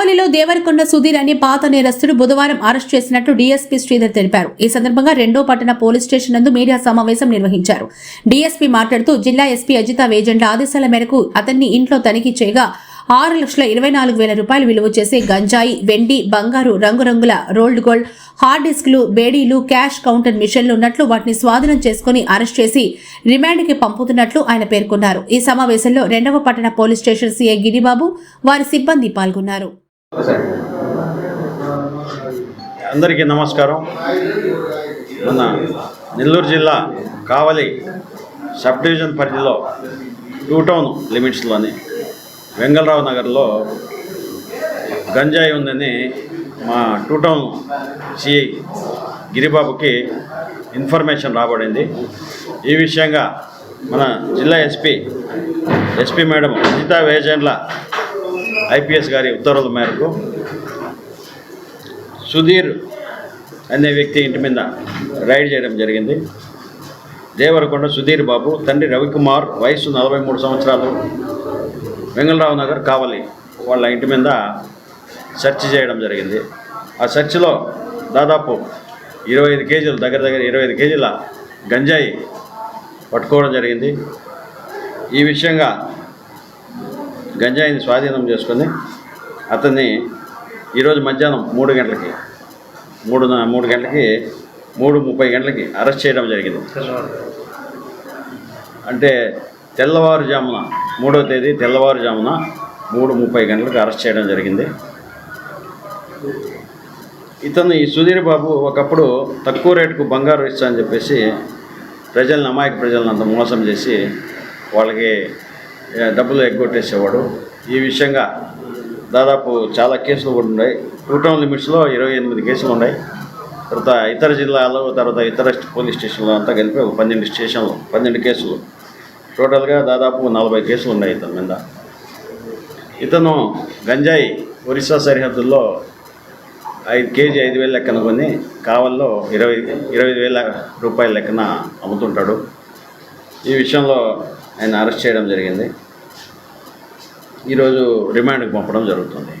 కావలిలో దేవరకొండ సుధీర్ అనే పాత నేరస్తుడు బుధవారం అరెస్ట్ చేసినట్లు డీఎస్పీ శ్రీధర్ తెలిపారు. ఈ సందర్భంగా రెండో పట్టణ పోలీస్ స్టేషన్ నందు మీడియా సమావేశం నిర్వహించారు. డీఎస్పీ మాట్లాడుతూ జిల్లా ఎస్పీ అజిత వేజెండ్ల ఆదేశాల మేరకు అతన్ని ఇంట్లో తనిఖీ చేయగా ఆరు లక్షల ఇరవై నాలుగు వేల రూపాయలు విలువ చేసే గంజాయి వెండి బంగారు రంగురంగుల రోల్డ్ గోల్డ్ హార్డ్ డిస్క్లు బేడీలు క్యాష్ కౌంటర్ మిషన్లు ఉన్నట్లు వాటిని స్వాధీనం చేసుకుని అరెస్ట్ చేసి రిమాండ్కి పంపుతున్నట్లు ఆయన పేర్కొన్నారు. ఈ సమావేశంలో రెండవ పట్టణ పోలీస్ స్టేషన్ సీఐ గిరిబాబు వారి సిబ్బంది పాల్గొన్నారు. అందరికీ నమస్కారం. మన నెల్లూరు జిల్లా కావలి సబ్ డివిజన్ పరిధిలో టూ టౌన్ లిమిట్స్లోని వెంగళరావు నగర్లో గంజాయి ఉందని మా టూ టౌన్ సిఐ గిరిబాబుకి ఇన్ఫర్మేషన్ రాబడింది. ఈ విషయంగా మన జిల్లా SP SP madam Ajitha Vejendla IPS గారి ఉత్తర్వుల మేరకు సుధీర్ అనే వ్యక్తి ఇంటి మీద రైడ్ చేయడం జరిగింది. దేవరకొండ సుధీర్ బాబు తండ్రి రవికుమార్ వయసు నలభై మూడు సంవత్సరాలు. వెంగళరావు నగర్ కావలి వాళ్ళ ఇంటి మీద సెర్చ్ చేయడం జరిగింది. ఆ సెర్చ్లో దాదాపు ఇరవై ఐదు కేజీలు దగ్గర దగ్గర ఇరవై ఐదు కేజీల గంజాయి పట్టుకోవడం జరిగింది. ఈ విషయంగా గంజాయిని స్వాధీనం చేసుకొని అతన్ని ఈరోజు మధ్యాహ్నం మూడు గంటలకి మూడు మూడు గంటలకి మూడు ముప్పై గంటలకి అరెస్ట్ చేయడం జరిగింది. అంటే తెల్లవారుజామున మూడో తేదీ తెల్లవారుజామున మూడు ముప్పై గంటలకు అరెస్ట్ చేయడం జరిగింది. ఇతను ఈ సుధీర్ బాబు ఒకప్పుడు తక్కువ రేటుకు బంగారు ఇస్తా అని చెప్పేసి ప్రజలను అమాయక ప్రజలను అంత మోసం చేసి వాళ్ళకి డబ్బులు ఎగ్గొట్టేసేవాడు. ఈ విషయంగా దాదాపు చాలా కేసులు కూడా ఉన్నాయి. టూ టౌన్ లిమిట్స్లో ఇరవై ఎనిమిది కేసులు ఉన్నాయి. తర్వాత ఇతర జిల్లాలో తర్వాత ఇతర పోలీస్ స్టేషన్లో అంతా కలిపి ఒక పన్నెండు స్టేషన్లు పన్నెండు కేసులు. టోటల్గా దాదాపు నలభై కేసులు ఉన్నాయి ఇతని మీద. ఇతను గంజాయి ఒరిస్సా సరిహద్దుల్లో ఐదు కేజీ ఐదు వేల లెక్కన కొని కావల్లో ఇరవై ఇరవై వేల రూపాయల లెక్కన అమ్ముతుంటాడు. ఈ విషయంలో ఆయన అరెస్ట్ చేయడం జరిగింది. ఈరోజు రిమాండ్కి పంపడం జరుగుతుంది.